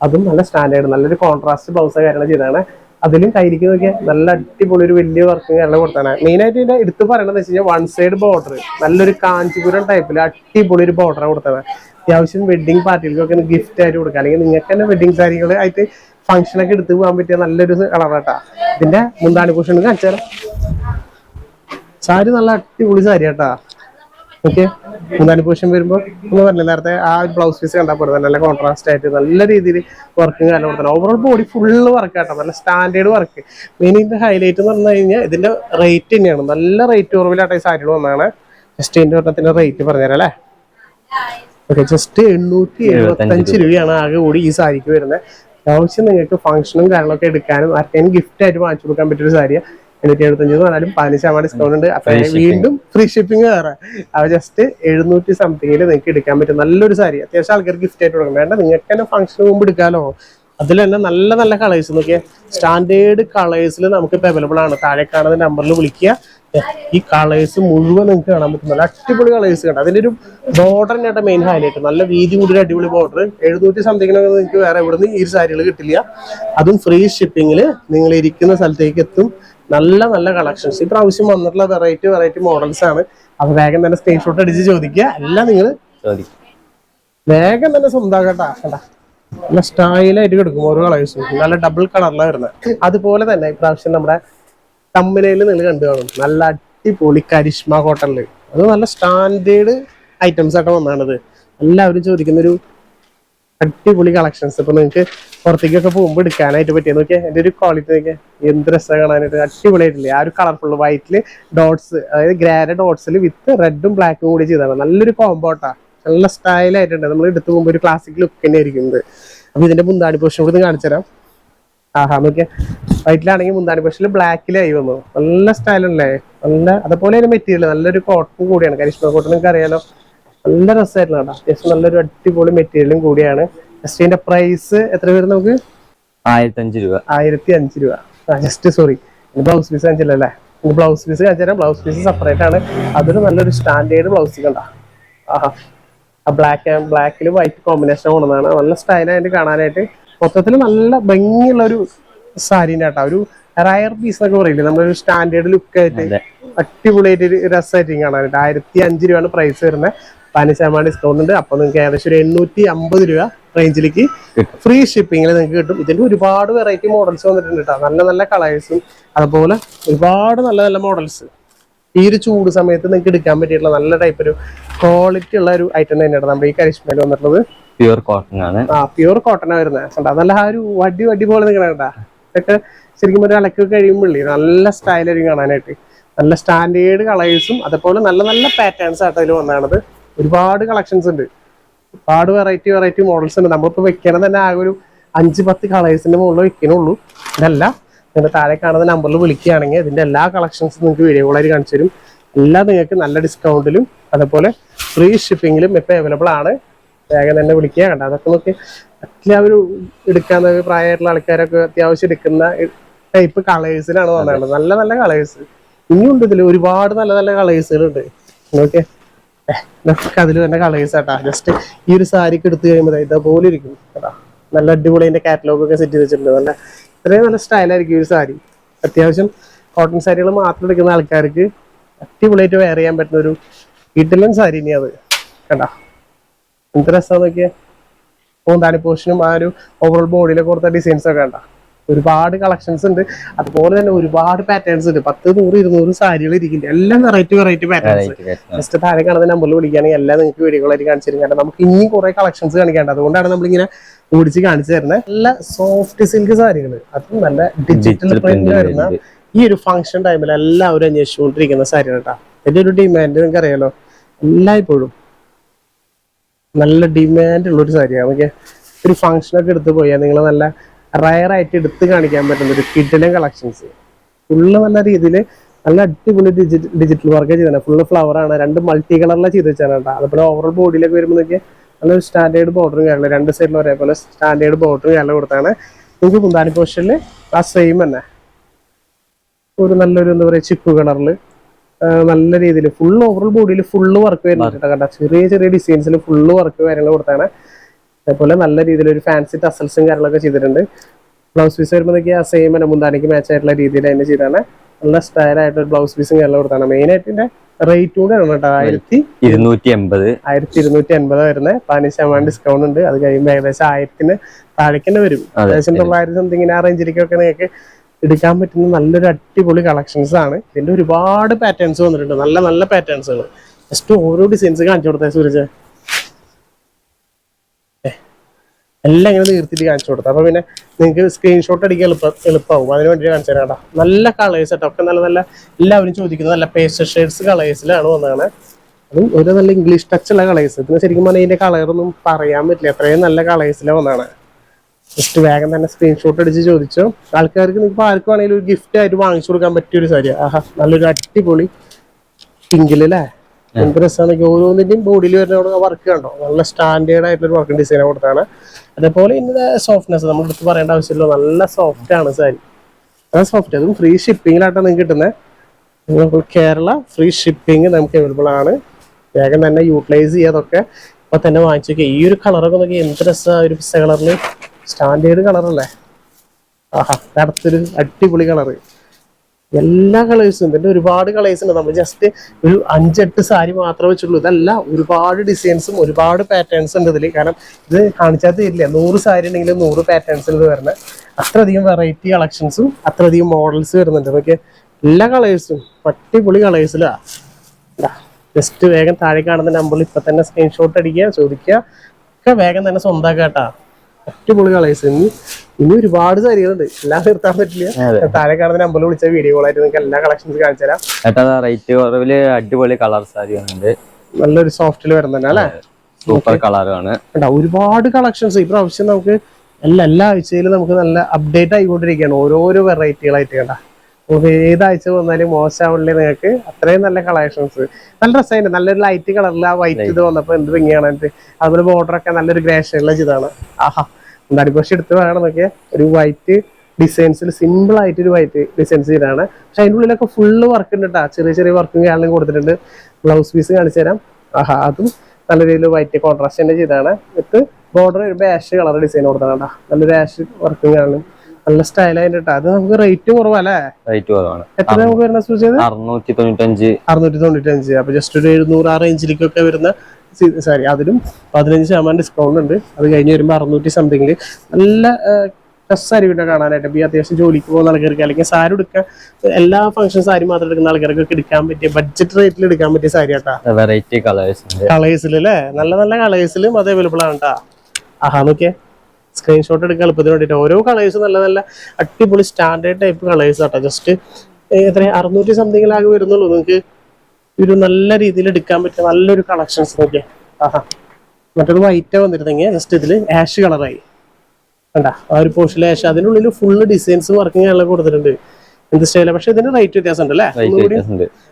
അതും നല്ല സ്റ്റാൻഡേർഡ് നല്ലൊരു കോൺട്രാസ്റ്റ് ബ്ലൗസ് കാര്യങ്ങൾ ചെയ്താണ് അതിലും നോക്കിയാൽ നല്ല അടിപൊളി ഒരു വലിയ വർക്ക് കാര്യങ്ങൾ കൊടുത്താണ് മെയിൻ ആയിട്ട് ഇതിന്റെ എടുത്ത് പറയണതെന്ന് വെച്ച് കഴിഞ്ഞാൽ വൺ സൈഡ് ബോർഡർ നല്ലൊരു കാഞ്ചിപുരം ടൈപ്പിൽ അടിപൊളി ഒരു ബോർഡറാണ് കൊടുത്തത്. അത്യാവശ്യം വെഡ്ഡിങ് പാർട്ടികൾക്കൊക്കെ ഗിഫ്റ്റ് ആയിട്ട് കൊടുക്കുക. അല്ലെങ്കിൽ നിങ്ങൾക്ക് തന്നെ വെഡിങ് സാരികൾ ആയിട്ട് ഫംഗ്ഷൻ ഒക്കെ എടുത്ത് പോകാൻ പറ്റിയ നല്ലൊരു കളറാട്ടാ ഇതിന്റെ മുന്താണി പൂഷൻ കാണിച്ചാൽ സാരി നല്ല അടിപൊളി സാരി കേട്ടാ ഓക്കെ മുന്താണി പൂഷൻ വരുമ്പോൾ ഒന്ന് പറഞ്ഞു നേരത്തെ ആ ഒരു ബ്ലൗസ് പീസ് കണ്ടാൽ പോലെ നല്ല കോൺട്രാസ്റ്റ് ആയിട്ട് നല്ല രീതിയിൽ വർക്കും കാലം കൊടുത്തത് ഓവറോൾ ബോഡി ഫുള്ള് വർക്ക് ആട്ടോ. നല്ല സ്റ്റാൻഡേർഡ് വർക്ക് മെയിൻ ഇതിന്റെ ഹൈലൈറ്റ് എന്ന് പറഞ്ഞു കഴിഞ്ഞാൽ ഇതിന്റെ റേറ്റ് തന്നെയാണ്. നല്ല റേറ്റ് കുറവിലാട്ടോ ഈ സാരികൾ വന്നതാണ്. ജസ്റ്റ് ഇതിന്റെ ഒരെണ്ണത്തിന്റെ റേറ്റ് പറഞ്ഞുതരാം അല്ലേ? ഓക്കെ ജസ്റ്റ് എണ്ണൂറ്റി എഴുപത്തഞ്ച് രൂപയാണ് ആകെ കൂടി ഈ സാരിക്ക് വരുന്നത്. അത്യാവശ്യം നിങ്ങൾക്ക് ഫംഗ്ഷനും കാര്യങ്ങളൊക്കെ എടുക്കാനും ആർക്കെങ്കിലും ഗിഫ്റ്റ് ആയിട്ട് വാങ്ങിച്ചു കൊടുക്കാൻ പറ്റിയൊരു സാരിയാ. എണ്ണൂറ്റി എഴുപത്തഞ്ച് എന്ന് പറഞ്ഞാലും പതിനഞ്ച് ശതമാനം ഡിസ്കൗണ്ട് ഉണ്ട്. അപ്പൊ വീണ്ടും ഫ്രീ ഷിപ്പിംഗ് വേറെ. അപ്പൊ ജസ്റ്റ് എഴുന്നൂറ്റി സംതിങ്ങിൽ നിങ്ങൾക്ക് എടുക്കാൻ പറ്റും നല്ലൊരു സാരി അത്യാവശ്യം ആൾക്കാർക്ക് ഗിഫ്റ്റ് ആയിട്ട് കൊടുക്കണം. വേണ്ട നിങ്ങൾക്ക് തന്നെ ഫംഗ്ഷന് മുമ്പ് എടുക്കാലോ. അതിൽ തന്നെ നല്ല നല്ല കളേഴ്സ് നോക്കിയാൽ സ്റ്റാൻഡേർഡ് കളേഴ്സിൽ നമുക്ക് ഇപ്പൊ അവൈലബിൾ ആണ്. താഴെ കാണുന്ന നമ്പറിൽ വിളിക്കുക. ഈ കളേഴ്സ് മുഴുവൻ നിങ്ങൾക്ക് കാണാൻ പറ്റും. നല്ല അടിപൊളി കളേഴ്സ് കണ്ട? അതിന്റെ ഒരു ബോർഡർ തന്നെയാണ് മെയിൻ ഹൈലൈറ്റ് നല്ല വീതി കൂടി അടിപൊളി ബോർഡർ എഴുന്നൂറ്റി സംതിങ്ങിനൊക്കെ നിങ്ങൾക്ക് വേറെ ഇവിടുന്ന് ഈ സാരികൾ കിട്ടില്ല. അതും ഫ്രീ ഷിപ്പിങ്ങിൽ നിങ്ങൾ ഇരിക്കുന്ന സ്ഥലത്തേക്ക് എത്തും. നല്ല നല്ല കളക്ഷൻസ് ഈ പ്രാവശ്യം വന്നിട്ടുള്ള വെറൈറ്റി വെറൈറ്റി മോഡൽസ് ആണ്. അപ്പൊ വേഗം തന്നെ സ്ക്രീൻഷോട്ട് അടിച്ച് ചോദിക്കുക. എല്ലാം നിങ്ങൾ ചോദിക്കും. വേഗം തന്നെ സ്വന്തമാക്കട്ടാ. കണ്ടാ? നല്ല സ്റ്റൈലായിട്ട് കിടക്കും ഓരോ കളേഴ്സും നല്ല ഡബിൾ കളറിലാണ് വരുന്നത്. അതുപോലെ തന്നെ ഇപ്രാവശ്യം നമ്മുടെ തമ്മിലയിൽ നിങ്ങൾ കണ്ടു കാണും. നല്ല അടിപൊളി കരിഷ്മ കോട്ടണിൽ അത് നല്ല സ്റ്റാൻഡേർഡ് ഐറ്റംസ് ആയിട്ട് വന്നാണത് എല്ലാവരും ചോദിക്കുന്ന ഒരു അടിപൊളി കളക്ഷൻസ് ഇപ്പൊ നിങ്ങൾക്ക് പുറത്തേക്കൊക്കെ പോകുമ്പോൾ എടുക്കാനായിട്ട് പറ്റിയ നോക്കിയാൽ എന്റെ ഒരു ക്വാളിറ്റി നോക്കിയാൽ എന്ത് രസമാണ് കാണാനായിട്ട്. അടിപൊളിയായിട്ടില്ലേ? ആ ഒരു കളർഫുൾ വൈറ്റിൽ ഡോട്ട്സ് അതായത് ഗ്രാൻഡ് ഡോട്ട്സിൽ വിത്ത് റെഡും ബ്ലാക്കും കൂടി ചെയ്താണ് നല്ലൊരു കോമ്പോട്ടാ നല്ല സ്റ്റൈലായിട്ടുണ്ട് നമ്മൾ എടുത്തു പോകുമ്പോൾ ഒരു ക്ലാസിക് ലുക്ക് തന്നെ ആയിരിക്കുന്നത് അപ്പൊ ഇതിന്റെ മുന്താണി പോഷൻ കൂടി കാണിച്ചു തരാം ആഹാ നോക്കിയാ. വൈറ്റിലാണെങ്കിൽ മുന്താണി പക്ഷേ ബ്ലാക്കിലായി വന്നു. നല്ല സ്റ്റൈലല്ലേ നല്ല അതുപോലെ ഒരു മെറ്റീരിയൽ നല്ലൊരു കോട്ടൺ കൂടിയാണ്. കരിഷ്മ കോട്ടൺ നിങ്ങൾക്ക് അറിയാലോ. നല്ല രസമായിരുന്നു കേട്ടോ. അത്യാവശ്യം നല്ലൊരു അടിപൊളി മെറ്റീരിയലും കൂടിയാണ്. ജസ്റ്റ് ഇതിന്റെ പ്രൈസ് എത്ര വരും നമുക്ക്? ആയിരത്തഞ്ച് രൂപ. ആയിരത്തി അഞ്ച് രൂപ ജസ്റ്റ് സോറി ബ്ലൗസ് പീസ് കാണിച്ചില്ലല്ലേ ബ്ലൗസ് പീസ് കാണിച്ചാൽ ബ്ലൗസ് പീസ് സെപ്പറേറ്റ് ആണ്. അതൊരു നല്ലൊരു സ്റ്റാൻഡേർഡ് ബ്ലൗസ് കണ്ട? ആഹാ. ആ ബ്ലാക്ക് ആൻഡ് ബ്ലാക്കിൽ വൈറ്റ് കോമ്പിനേഷൻ കൊണ്ടുവന്നതാണ്. നല്ല സ്റ്റൈലായിട്ട് കാണാനായിട്ട് മൊത്തത്തിൽ നല്ല ഭംഗിയുള്ള ഒരു സാരീന്റെ കേട്ടോ. ഒരു റയർ പീസ് എന്നൊക്കെ പറയില്ലേ? നമ്മളൊരു സ്റ്റാൻഡേർഡ് ലുക്ക് ആയിട്ട് അടിപൊളിയായിട്ട് ഒരു രസമായിട്ട് കാണാനായിട്ട്. ആയിരത്തി അഞ്ച് രൂപയാണ് പ്രൈസ് വരുന്നത്. പതിനഞ്ച് ശതമാനം ഡിസ്കൗണ്ട് ഉണ്ട്. അപ്പൊ നിങ്ങൾക്ക് ഏകദേശം ഒരു എണ്ണൂറ്റി അമ്പത് രൂപ റേഞ്ചിലേക്ക്. ഫ്രീ ഷിപ്പിങ്ങിൽ നിങ്ങൾക്ക് കിട്ടും. ഇതിന്റെ ഒരുപാട് വെറൈറ്റി മോഡൽസ് വന്നിട്ടുണ്ട് കേട്ടോ. നല്ല നല്ല കളേഴ്സും അതുപോലെ ഒരുപാട് നല്ല നല്ല മോഡൽസ് ഈ ഒരു ചൂട് സമയത്ത് നിങ്ങൾക്ക് എടുക്കാൻ പറ്റിയിട്ടുള്ള നല്ല ടൈപ്പ് ഒരു ക്വാളിറ്റി ഉള്ള ഒരു ഐറ്റം തന്നെയാണ് നമ്മുടെ ഈ കരിഷ്മയിൽ വന്നിട്ടുള്ളത്. പ്യുവർ കോട്ടൺ ആണ്. ആ പ്യൂർ കോട്ടൺ വരുന്നത് നല്ല ആ ഒരു വടി വടി പോലെ നിൽക്കണ ശരിക്കും ഒരു അലക്ക് കഴിയുമ്പോഴേ നല്ല സ്റ്റൈലായിരിക്കും കാണാനായിട്ട്. നല്ല സ്റ്റാൻഡേർഡ് കളേഴ്സും അതുപോലെ നല്ല നല്ല പാറ്റേൺസ് ആയിട്ട് അതിൽ വന്നാണത് ഒരുപാട് കളക്ഷൻസ് ഉണ്ട്. ഒരുപാട് വെറൈറ്റി വെറൈറ്റി മോഡൽസ് ഉണ്ട്. നമ്മളിപ്പോൾ വെക്കണം തന്നെ ആകെ ഒരു അഞ്ച് പത്ത് കളേഴ്സിന്റെ മുകളിൽ വെക്കണുള്ളൂ. ഇതല്ല നിങ്ങൾ താഴെ കാണുന്ന നമ്പറിൽ വിളിക്കുകയാണെങ്കിൽ ഇതിന്റെ എല്ലാ കളക്ഷൻസും നിങ്ങൾക്ക് വീഡിയോകളായി കാണിച്ചു തരും. എല്ലാം നിങ്ങൾക്ക് നല്ല ഡിസ്കൗണ്ടിലും അതുപോലെ ഫ്രീ ഷിപ്പിങ്ങിലും ഇപ്പോൾ അവൈലബിൾ ആണ്. വേഗം തന്നെ വിളിക്കുക. കണ്ട? അതൊക്കെ നോക്കി എല്ലാവരും എടുക്കാന്ന് പ്രായമായിട്ടുള്ള ആൾക്കാരൊക്കെ അത്യാവശ്യം എടുക്കുന്ന ടൈപ്പ് കളേഴ്സിലാണ് വന്നത് നല്ല നല്ല കളേഴ്സ് ഇനിയുണ്ട് ഇതിൽ ഒരുപാട് നല്ല നല്ല കളേഴ്സുകളുണ്ട് നോക്കിയേ. നമുക്ക് അതിൽ തന്നെ കളേഴ്സ് ആട്ടാ ജസ്റ്റ് ഈ ഒരു സാരിക്ക് എടുത്തു കഴിയുമ്പോൾ ഇതേപോലെ ഇരിക്കും. കേട്ടാ നല്ല അടിപൊളി അതിന്റെ കാറ്റലോഗ് ഒക്കെ സെറ്റ് ചെയ്ത് വെച്ചിട്ടുണ്ട് നല്ല ഇത്രയും നല്ല സ്റ്റൈലായിരിക്കും ഒരു സാരി. അത്യാവശ്യം കോട്ടൺ സാരികൾ മാത്രം എടുക്കുന്ന ആൾക്കാർക്ക് അടിപൊളിയായിട്ട് വെയർ ചെയ്യാൻ പറ്റുന്ന ഒരു ഇഡലൻ സാരി ഇനി അത്. കണ്ടാ? എന്ത് രസം നോക്കിയേ. പൂന്താണി പോഷനും ആ ഒരു ഓവറോൾ ബോഡിയിലൊക്കെ കൊടുത്ത ഡിസൈൻസ് ഒക്കെ ഉണ്ടാ ഒരുപാട് കളക്ഷൻസ് ഉണ്ട്. അതുപോലെ തന്നെ ഒരുപാട് പാറ്റേൺസ് ഉണ്ട്. പത്ത് നൂറ് ഇരുന്നൂറ് സാരികൾ ഇരിക്കുന്നുണ്ട്. എല്ലാം വെറൈറ്റി വെറൈറ്റി പാറ്റേൺസ് ജസ്റ്റ് താഴെ കാണുന്ന നമ്പറിൽ വിളിക്കുകയാണെങ്കിൽ എല്ലാം നിങ്ങൾക്ക് വീഡിയോകളായിട്ട് കാണിച്ചു തരും. കാരണം നമുക്ക് ഇനിയും കുറെ കളക്ഷൻസ് കാണിക്കാണ്ട് അതുകൊണ്ടാണ് നമ്മളിങ്ങനെ ഓടിച്ച് കാണിച്ചു തരുന്നത്. നല്ല സോഫ്റ്റ് സിൽക്ക് സാരികൾ. അതും നല്ല ഡിജിറ്റൽ പ്രിന്റ് വരുന്ന ഈ ഒരു ഫംഗ്ഷൻ ടൈമിൽ എല്ലാവരും അന്വേഷിച്ചുകൊണ്ടിരിക്കുന്ന സാരികൾ കേട്ടോ. ഒരു ഡിമാൻഡ് നിങ്ങൾക്ക് അറിയാലോ എല്ലായ്പ്പോഴും. നല്ല ഡിമാൻഡ് ഉള്ള ഒരു സാരിയാണ് നമുക്ക് ഒരു ഫംഗ്ഷൻ ഒക്കെ എടുത്ത് പോയാൽ നിങ്ങൾ നല്ല റയർ ആയിട്ട് എടുത്ത് കാണിക്കാൻ പറ്റുന്ന ഒരു കിഡിലും കളക്ഷൻസ് ഫുള്ള് നല്ല രീതിയിൽ നല്ല അടിപൊളി ഡിജിറ്റൽ ഡിജിറ്റൽ വർക്ക് ചെയ്തതാണ് ഫുള്ള് ഫ്ലവർ ആണ്. രണ്ട് മൾട്ടി കളറിലാണ് ചെയ്ത് വെച്ചാണ് കേട്ടോ. അതുപോലെ ഓവറോൾ ബോഡിയിലൊക്കെ വരുമ്പോൾ നിങ്ങൾക്ക് നല്ലൊരു സ്റ്റാൻഡേർഡ് ബോർഡറും കാര്യമില്ല രണ്ട് സൈഡിലും ഒരേപോലെ സ്റ്റാൻഡേർഡ് ബോർഡറും കാര്യമില്ല കൊടുത്താണ്. നിങ്ങൾക്ക് കുന്താനി പോഷനിൽ ആ സെയിം തന്നെ. ഒരു നല്ലൊരു എന്താ പറയുക ചിപ്പ് കളറിൽ നല്ല രീതിയിൽ ഫുൾ ഓവറോൾ ബോഡിയിൽ ഫുള്ള് വർക്ക് വരുന്നുണ്ട് കണ്ട. ചെറിയ ചെറിയ ഡിസൈൻസിൽ ഫുള്ള് വർക്ക് കാര്യങ്ങൾ കൊടുത്താണ്. അതേപോലെ നല്ല രീതിയിൽ ഒരു ഫാൻസി ടസൽസും കാര്യങ്ങളൊക്കെ ചെയ്തിട്ടുണ്ട്. ബ്ലൗസ് പീസ് വരുമ്പോഴത്തേക്ക് ആ സെയിം തന്നെ മുന്താണിക്ക് മാച്ച് ആയിട്ടുള്ള രീതിയിൽ തന്നെ ചെയ്താണ് നല്ല സ്റ്റൈൽ ആയിട്ട് ഒരു ബ്ലൗസ് പീസും കാര്യങ്ങളും കൊടുത്താണ്. മെയിൻ ആയിട്ട് ഇതിന്റെ റേറ്റ് കൂടെ ആണ് കേട്ടോ. ആയിരത്തി ഇരുന്നൂറ്റി എൺപത് ആയിരത്തി ഇരുന്നൂറ്റി എൺപത് വരുന്നത് പതിനഞ്ച് ശതമാനം ഡിസ്കൗണ്ട് ഉണ്ട്. അത് കഴിയുമ്പോൾ ഏകദേശം ആയിരത്തിന് താഴേക്കന്നെ വരും. ഏകദേശം തൊള്ളായിരത്തി സംതിങ്ങിന് ആ റേഞ്ചിലേക്കൊക്കെ നിങ്ങൾക്ക് എടുക്കാൻ പറ്റുന്ന നല്ലൊരു അടിപൊളി കളക്ഷൻസ് ആണ്. ഇതിന്റെ ഒരുപാട് പാറ്റേൺസ് വന്നിട്ടുണ്ട്. നല്ല നല്ല പാറ്റേൺസുകൾ ജസ്റ്റ് ഓരോ ഡിസൈൻസ് കാണിച്ചു കൊടുത്തേ സൂരജ്. എല്ലാം ഇങ്ങനെ തീർത്തിട്ട് കാണിച്ചു കൊടുത്തു. അപ്പൊ പിന്നെ നിങ്ങൾക്ക് സ്ക്രീൻഷോട്ട് അടിക്കാൻ എളുപ്പ എളുപ്പമാവും അതിന് വേണ്ടി കാണിച്ചു തരാം കേട്ടോ. നല്ല കളേഴ്സ് കേട്ടോ ഒക്കെ നല്ല നല്ല എല്ലാവരും ചോദിക്കുന്നത് നല്ല പേസ്റ്റർ ഷെയ്ഡ്സ് കളേഴ്സിലാണ് വന്നതാണ്. അതും ഒരു നല്ല ഇംഗ്ലീഷ് ടച്ച് ഉള്ള കളേഴ്സ് ഇതിന് ശരിക്കും പറഞ്ഞാൽ ഇതിന്റെ കളറൊന്നും പറയാൻ പറ്റില്ല. അത്രയും നല്ല കളേഴ്സിലാണ് വന്നതാണ്. ജസ്റ്റ് വേഗം തന്നെ സ്ക്രീൻഷോട്ട് അടിച്ച് ചോദിച്ചു. ആൾക്കാർക്ക് നിങ്ങൾക്ക് ആർക്കും ആണെങ്കിലും ഒരു ഗിഫ്റ്റ് ആയിട്ട് വാങ്ങിച്ചു കൊടുക്കാൻ പറ്റിയ ഒരു സാരി ആഹാ നല്ലൊരു അടിപൊളി പിങ്കിലല്ലേ എന്ത് രസമാണ് ഓരോന്നിന്റെയും ബോഡിയിൽ വരുന്ന വർക്ക് കണ്ടോ? നല്ല സ്റ്റാൻഡേർഡ് ആയിട്ടുള്ള ഒരു വർക്ക് ഡിസൈൻ കൊടുത്താണ് അതേപോലെ ഇതിന്റെ സോഫ്റ്റ്നെസ് നമ്മൾ എടുത്ത് പറയേണ്ട ആവശ്യമില്ല. നല്ല സോഫ്റ്റ് ആണ് സാരി. നല്ല സോഫ്റ്റ് അതും ഫ്രീ ഷിപ്പിങ്ങിലായിട്ടാണ് നിങ്ങൾക്ക് കിട്ടുന്നത് കേരള ഫ്രീ ഷിപ്പിംഗ് നമുക്ക് അവൈലബിൾ ആണ്. വേഗം തന്നെ യൂട്ടിലൈസ് ചെയ്യാതൊക്കെ ഇപ്പൊ തന്നെ വാങ്ങിച്ചു ഈ ഒരു കളറൊക്കെ നോക്കി എന്ത് രസമാണ് ഒരു പിസ്സ കളറിൽ സ്റ്റാൻഡേർഡ് കളറല്ലേ? ആഹാ അടുത്തൊരു അടിപൊളി കളറ്. എല്ലാ കളേഴ്സും ഇതിന്റെ ഒരുപാട് കളേഴ്സ് ഉണ്ട്. നമ്മൾ ജസ്റ്റ് ഒരു അഞ്ചെട്ട് സാരി മാത്രമേ വെച്ചുള്ളൂ. ഇതല്ല ഒരുപാട് ഡിസൈൻസും ഒരുപാട് പാറ്റേൺസ് ഉണ്ട് ഇതിൽ കാരണം ഇത് കാണിച്ചാൽ തരില്ല. നൂറ് സാരി ഉണ്ടെങ്കിലും നൂറ് പാറ്റേൺസ് ഇത് വരുന്നത് അത്രയധികം വെറൈറ്റി കളക്ഷൻസും അത്രയധികം മോഡൽസ് വരുന്നുണ്ട്. നമുക്ക് എല്ലാ കളേഴ്സും അടിപൊളി കളേഴ്സിലാ ജസ്റ്റ് വേഗം താഴെ കാണുന്ന നമ്പറിൽ ഇപ്പൊ തന്നെ സ്ക്രീൻഷോട്ട് അടിക്കുക ചോദിക്കുക. ഒക്കെ വേഗം തന്നെ സ്വന്തമാക്കാം കേട്ടാ അടിപൊളി കളേഴ്സ്. ഇനി ഇനി ഒരുപാട് സാരികളുണ്ട്. എല്ലാം നിർത്താൻ പറ്റില്ല. താഴെ കാണുന്ന നമ്പറിൽ വിളിച്ച വീഡിയോ കോളായിട്ട് നിങ്ങൾക്ക് എല്ലാ കളക്ഷൻസ് കാണിച്ചു തരാം ഏട്ടാ റേറ്റ് കുറവിൽ അടിപൊളി കളർ സാരി നല്ലൊരു സോഫ്റ്റിൽ വരുന്നുണ്ട് അല്ലേ? സൂപ്പർ കളറാണ് ഒരുപാട് കളക്ഷൻസ് ഈ പ്രാവശ്യം നമുക്ക് എല്ലാ എല്ലാ ആഴ്ചയിലും നമുക്ക് നല്ല അപ്ഡേറ്റ് ആയിക്കൊണ്ടിരിക്കുകയാണ്. ഓരോരോ വെറൈറ്റികളായിട്ട് കണ്ട. നമുക്ക് ഏതാഴ്ച വന്നാലും മോശമാവില്ലേ നിങ്ങൾക്ക്? അത്രയും നല്ല കളക്ഷൻസ് നല്ല രസമായിട്ട് നല്ലൊരു ലൈറ്റ് കളറിൽ ആ വൈറ്റ് ഇത് വന്നപ്പോൾ എന്ത് ഭംഗിയാണ് അതുപോലെ ബോർഡർ ഒക്കെ നല്ലൊരു ഗ്രേഷനുള്ള ചിതാണ് ആഹാ. എന്താ പക്ഷെ എടുത്ത് വേണം നോക്കിയാൽ ഒരു വൈറ്റ് ഡിസൈൻസിൽ സിമ്പിൾ ആയിട്ട് ഒരു വൈറ്റ് ഡിസൈൻസ് ചെയ്താണ്. പക്ഷെ അതിന്റെ ഉള്ളിലൊക്കെ ഫുള്ള് വർക്ക് ഉണ്ട് കേട്ടോ ചെറിയ ചെറിയ വർക്കും കാര്യങ്ങളും കൊടുത്തിട്ടുണ്ട്. ബ്ലൗസ് പീസ് കാണിച്ചു തരാം. ആഹാ. അതും നല്ല രീതിയിൽ വൈറ്റ് കോൺട്രാസ്റ്റ് തന്നെ ചെയ്താണ്. വിത്ത് ബോർഡർ ഒരു ബാഷ് കളർ ഡിസൈൻ കൊടുത്തതാണ് കേട്ടോ നല്ലൊരു ആഷ് വർക്കും കാണും നല്ല സ്റ്റൈലായിട്ട് അത് നമുക്ക് റേറ്റ് കുറവല്ലേ? റേറ്റ് കുറവാണ്. എത്ര നമുക്ക് വരുന്ന സൂചി ചെയ്ത് അറുന്നൂറ്റി തൊണ്ണൂറ്റഞ്ച് അറുന്നൂറ്റി തൊണ്ണൂറ്റഞ്ച് അപ്പൊ ജസ്റ്റ് ഒരു എഴുന്നൂറ് ആ റേഞ്ചിലേക്കൊക്കെ വരുന്ന സോറി അതിലും പതിനഞ്ച് ശതമാനം ഡിസ്കൗണ്ട് ഉണ്ട്. അത് കഴിഞ്ഞ് വരുമ്പോൾ അറുന്നൂറ്റി സംതിങ്ങിൽ നല്ല സാരി വീട്ടിൽ കാണാനായിട്ട്. ഇപ്പൊ ഈ അത്യാവശ്യം ജോലിക്ക് പോകുന്ന ആൾക്കാർക്ക് അല്ലെങ്കിൽ സാരി എടുക്കാൻ എല്ലാ ഫംഗ്ഷൻ സാരി മാത്രം എടുക്കുന്ന ആൾക്കാർക്കൊക്കെ എടുക്കാൻ പറ്റിയ ബഡ്ജറ്റ് റേറ്റിൽ എടുക്കാൻ പറ്റിയ സാരി കേട്ടാ വെറൈറ്റി കളേഴ്സ് കളേഴ്സിൽ അല്ലേ? നല്ല നല്ല കളേഴ്സിലും അത് അവൈലബിൾ ആണ് കേട്ടാ ആഹാ നോക്കിയേ. സ്ക്രീൻഷോട്ട് എടുക്കാൻ എളുപ്പത്തിന് വേണ്ടിയിട്ട്. ഓരോ കളേഴ്സ് നല്ല നല്ല അടിപൊളി സ്റ്റാൻഡേർഡ് ടൈപ്പ് കളേഴ്സ് ആട്ടോ. ജസ്റ്റ് എത്ര അറുന്നൂറ്റി സംതിങ്ങിലാകെ വരുന്നുള്ളൂ. നിങ്ങൾക്ക് ഒരു നല്ല രീതിയിൽ എടുക്കാൻ പറ്റിയ നല്ലൊരു കളക്ഷൻസ് നോക്കിയേ. ആഹാ. മറ്റൊരു വൈറ്റാ വന്നിരുന്നെങ്കിൽ ജസ്റ്റ് ഇതിൽ ആഷ് കളറായി കണ്ട? ആ ഒരു പോർഷനിൽ ആഷ് അതിനുള്ളിൽ ഫുള്ള് ഡിസൈൻസ് വർക്കിംഗ് എല്ലാം കൊടുത്തിട്ടുണ്ട്. എന്ത് പക്ഷെ ഇതിന്റെ റേറ്റ് വ്യത്യാസം ഉണ്ട് അല്ലേ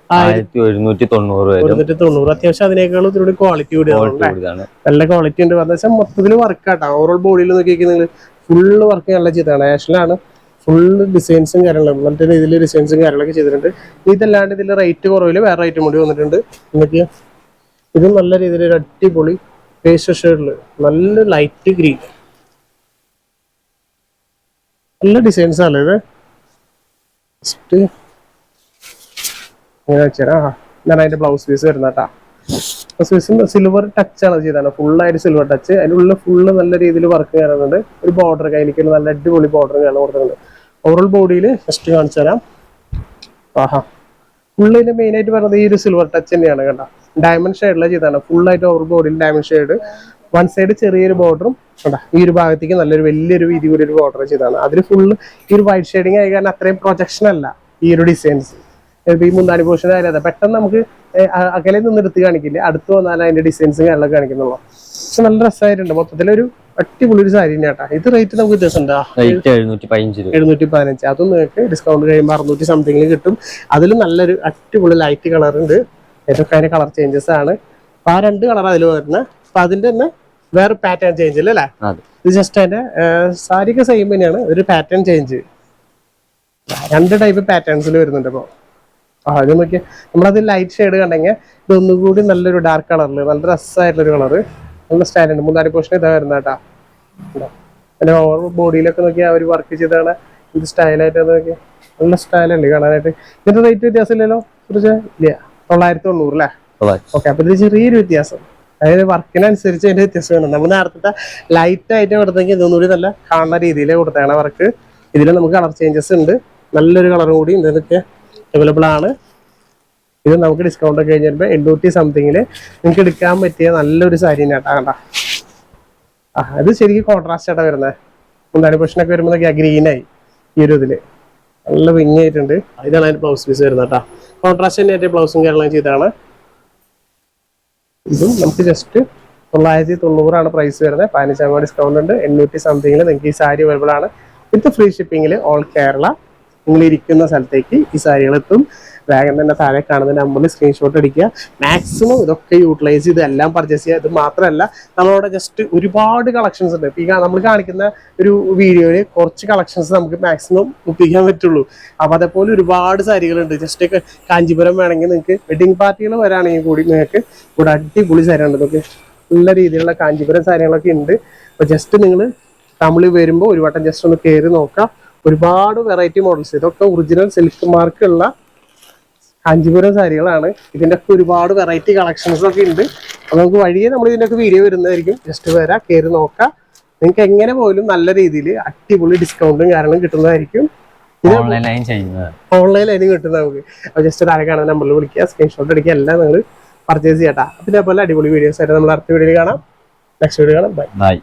ആയിരത്തി തൊണ്ണൂറ് അത്യാവശ്യം അതിനേക്കാളും ഇതിലൂടെ ക്വാളിറ്റി കൂടി ക്വാളിറ്റി കൂടുതലാണ് നല്ല ക്വാളിറ്റി ഉണ്ട്. പറഞ്ഞ വെച്ചാൽ മൊത്തത്തിൽ വർക്ക് ആട്ടോ. ഓവറോൾ ബോഡിയിൽ നോക്കി നിങ്ങൾ ഫുള്ള് വർക്ക് നല്ല ചെയ്താണ്. ആഷനിലാണ് ഫുള്ള് ഡിസൈൻസും കാര്യങ്ങളും നല്ല രീതിയിൽ ഡിസൈൻസും കാര്യങ്ങളൊക്കെ ചെയ്തിട്ടുണ്ട്. ഇതല്ലാണ്ട് ഇതിൽ റേറ്റ് കുറവിൽ വേറെ റേറ്റും കൂടി വന്നിട്ടുണ്ട്. നിങ്ങൾക്ക് ഇത് നല്ല രീതിയിൽ ഒരു അടിപൊളി പേസ്റ്റ് ഷെയ്ഡിൽ നല്ല ലൈറ്റ് ഗ്രീൻ നല്ല ഡിസൈൻസ് ആണ് ഇത്. ജസ്റ്റ് ആ ഞാൻ അതിന്റെ ബ്ലൗസ് പീസ് വരുന്ന കേട്ടാ സിൽവർ ടച്ച് ആണ് ചെയ്താണ് ഫുള്ളായിട്ട് സിൽവർ ടച്ച് അതിനുള്ളിൽ ഫുള്ള് നല്ല രീതിയിൽ വർക്ക് കയറുന്നുണ്ട് ഒരു ബോർഡർ കയ്യിലേക്ക് നല്ല അടിപൊളി ബോർഡർ കാണാൻ കൊടുക്കുന്നുണ്ട് ഓവറോൾ ബോഡിയിൽ ജസ്റ്റ് കാണിച്ചു തരാം. ആഹാ. ഫുള്ളിന്റെ മെയിൻ ആയിട്ട് പറയുന്നത് ഈ ഒരു സിൽവർ ടച്ച് തന്നെയാണ് കേട്ടോ. ഡയമണ്ട് ഷെയ്ഡിലെ ചെയ്താണ് ഫുള്ളായിട്ട് ഓവർ ബോഡിയിൽ ഡയമണ്ട് ഷെയ്ഡ് വൺ സൈഡ് ചെറിയൊരു ബോർഡറും കണ്ടാ? ഈ ഒരു ഭാഗത്തേക്ക് നല്ലൊരു വലിയൊരു വീതി കൂടി ഒരു ബോർഡർ ചെയ്താണ് അതിൽ ഫുള്ള് ഈ ഒരു വൈറ്റ് ഷെയ്ഡിങ് ആയി കാരണം അത്രയും പ്രൊജക്ഷൻ അല്ല ഈ ഒരു ഡിസൈൻസ് ഈ മുന്താണി പോർഷൻ അതെ. പെട്ടെന്ന് നമുക്ക് അകലെ നിന്ന് എടുത്ത് കാണിക്കില്ല? അടുത്ത് വന്നാൽ അതിന്റെ ഡിസൈൻസും കാര്യങ്ങളൊക്കെ കാണിക്കുന്നുള്ളൂ. പക്ഷെ നല്ല രസമായിട്ടുണ്ട്. മൊത്തത്തിലൊരു അടിപൊളി ഒരു സാരി തന്നെയാട്ടാ ഇത് റേറ്റ് നമുക്ക് വ്യത്യാസം ഉണ്ടാ റേറ്റ് എഴുന്നൂറ്റി പതിനഞ്ച് രൂപ. എഴുന്നൂറ്റി പതിനഞ്ച് അതും നിങ്ങൾക്ക് ഡിസ്കൗണ്ട് കഴിയുമ്പോൾ അറുന്നൂറ്റി സംതിങ്ങിൽ കിട്ടും. അതിൽ നല്ലൊരു അടിപൊളി ലൈറ്റ് കളർ ഉണ്ട്. ഇതൊക്കെ അതിന്റെ കളർ ചേഞ്ചസ് ആണ്. അപ്പൊ ആ രണ്ട് കളർ അതിൽ വരുന്നത് അപ്പൊ അതിന്റെ തന്നെ വേറെ പാറ്റേൺ ചേഞ്ച് അല്ലേ? ഇത് ജസ്റ്റ് അതിന്റെ സാരിക്ക് സെയിം തന്നെയാണ്. ഒരു പാറ്റേൺ ചേഞ്ച് രണ്ട് ടൈപ്പ് പാറ്റേൺസിൽ വരുന്നുണ്ട് അപ്പോൾ ആ ഇത് നോക്കിയാൽ നമ്മളത് ലൈറ്റ് ഷെയ്ഡ് കണ്ടെങ്കിൽ ഇത് ഒന്നുകൂടി നല്ലൊരു ഡാർക്ക് കളറിൽ നല്ല രസമായിട്ടുള്ളൊരു കളറ് നല്ല സ്റ്റൈലുണ്ട് മൂന്നാൽ പോർഷൻ ഇതാ വരുന്ന കേട്ടാ? പിന്നെ ഓവർ ബോഡിയിലൊക്കെ നോക്കിയാൽ അവർ വർക്ക് ചെയ്താണ് ഇത് സ്റ്റൈലായിട്ട് നോക്കി നല്ല സ്റ്റൈലല്ലേ കാണാനായിട്ട്. ഇതിന്റെ റേറ്റ് വ്യത്യാസമില്ലല്ലോ കുറിച്ച്? ഇല്ല. തൊള്ളായിരത്തി തൊണ്ണൂറ് അല്ലേ? ഓക്കെ അപ്പൊ ഇത് ചെറിയൊരു വ്യത്യാസം. അതായത് വർക്കിനനുസരിച്ച് അതിന്റെ വ്യത്യാസം വേണം. നമ്മൾ നേരത്തെ ലൈറ്റ് ആയിട്ട് കൊടുത്തെങ്കിൽ ഇതൊന്നും കൂടി നല്ല കാണുന്ന രീതിയിൽ കൊടുത്തേണ വർക്ക് ഇതിൽ നമുക്ക് കളർ ചേഞ്ചസ് ഉണ്ട്. നല്ലൊരു കളറും കൂടി ഇതൊക്കെ അവൈലബിൾ ആണ്. ഇത് നമുക്ക് ഡിസ്കൗണ്ട് ഒക്കെ കഴിഞ്ഞ് വരുമ്പോൾ എണ്ണൂറ്റി സംതിങ്ങിൽ നിങ്ങൾക്ക് എടുക്കാൻ പറ്റിയ നല്ലൊരു സാരി തന്നെയാട്ടാ കണ്ട? ആ ഇത് ശരിക്കും കോൺട്രാസ്റ്റ് ആയിട്ടാണ് വരുന്നത് മുന്താണി പൊഷനൊക്കെ വരുമ്പോൾ ഗ്രീനായി ഈ ഒരു ഇതിൽ. നല്ല വിങ് ആയിട്ടുണ്ട് ഇതാണ് അതിന്റെ ബ്ലൗസ് പീസ് വരുന്നത് കോൺട്രാസ്റ്റ് തന്നെ ആയിട്ട് ബ്ലൗസും കാര്യങ്ങളും ചെയ്താണ് ഇതും നമുക്ക് ജസ്റ്റ് തൊള്ളായിരത്തി തൊണ്ണൂറാണ് പ്രൈസ് വരുന്നത്. പതിനഞ്ച് ശതമാനം ഡിസ്കൗണ്ട് ഉണ്ട്. എണ്ണൂറ്റി സംതിങ്ങിൽ നിങ്ങൾക്ക് ഈ സാരി അവൈലബിൾ ആണ്. വിത്ത് ഫ്രീ ഷിപ്പിംഗിൽ ഓൾ കേരള നിങ്ങൾ ഇരിക്കുന്ന സ്ഥലത്തേക്ക് ഈ സാരികൾ എത്തും. വേഗം തന്നെ താഴെ കാണുന്ന നമ്പറിൽ സ്ക്രീൻഷോട്ട് അടിക്കുക മാക്സിമം ഇതൊക്കെ യൂട്ടിലൈസ് ചെയ്ത് എല്ലാം പർച്ചേസ് ചെയ്യുക. ഇത് മാത്രമല്ല നമ്മളവിടെ ജസ്റ്റ് ഒരുപാട് കളക്ഷൻസ് ഉണ്ട്. ഇപ്പം നമ്മൾ കാണിക്കുന്ന ഒരു വീഡിയോയിൽ കുറച്ച് കളക്ഷൻസ് നമുക്ക് മാക്സിമം ഒപ്പിക്കാൻ പറ്റുള്ളൂ. അപ്പോൾ അതേപോലെ ഒരുപാട് സാരികളുണ്ട്. ജസ്റ്റ് കാഞ്ചിപുരം വേണമെങ്കിൽ നിങ്ങൾക്ക് വെഡിങ് പാർട്ടികൾ വരാണെങ്കിൽ കൂടി നിങ്ങൾക്ക് ഇവിടെ അടിപൊളി സാരി ഉണ്ട്. നമുക്ക് നല്ല രീതിയിലുള്ള കാഞ്ചിപുരം സാരികളൊക്കെ ഉണ്ട്. അപ്പോൾ ജസ്റ്റ് നിങ്ങൾ തമിഴ് വരുമ്പോൾ ഒരു വട്ടം ജസ്റ്റ് ഒന്ന് കയറി നോക്കാം ഒരുപാട് വെറൈറ്റി മോഡൽസ് ഇതൊക്കെ ഒറിജിനൽ സിൽക്ക് മാർക്ക് ഉള്ള കാഞ്ചീപുരം സാരികളാണ്. ഇതിന്റെ ഒക്കെ ഒരുപാട് വെറൈറ്റി കളക്ഷൻസ് ഒക്കെ ഉണ്ട്. അപ്പോൾ നമുക്ക് വഴിയെ നമ്മൾ ഇതിന്റെ ഒക്കെ വീഡിയോ വരുന്നതായിരിക്കും. ജസ്റ്റ് വരാം കയറി നോക്കാം. നിങ്ങൾക്ക് എങ്ങനെ പോലും നല്ല രീതിയിൽ അടിപൊളി ഡിസ്കൗണ്ടും കാരണം കിട്ടുന്നതായിരിക്കും. ചെയ്യുന്നത് ഓൺലൈനിലായാലും കിട്ടും നമുക്ക്. അപ്പോൾ ജസ്റ്റ് താഴെ കാണുന്ന നമ്പറിൽ വിളിക്കുക. സ്ക്രീൻഷോട്ട് അടിക്കുക എല്ലാം നിങ്ങൾ പർച്ചേസ് ചെയ്യട്ടാ അതുപോലെ അടിപൊളി വീഡിയോസ് ആയിട്ട് നമ്മൾ അടുത്ത വീഡിയോയിൽ കാണാം. നെക്സ്റ്റ് വീഡിയോ കാണാം. Bye bye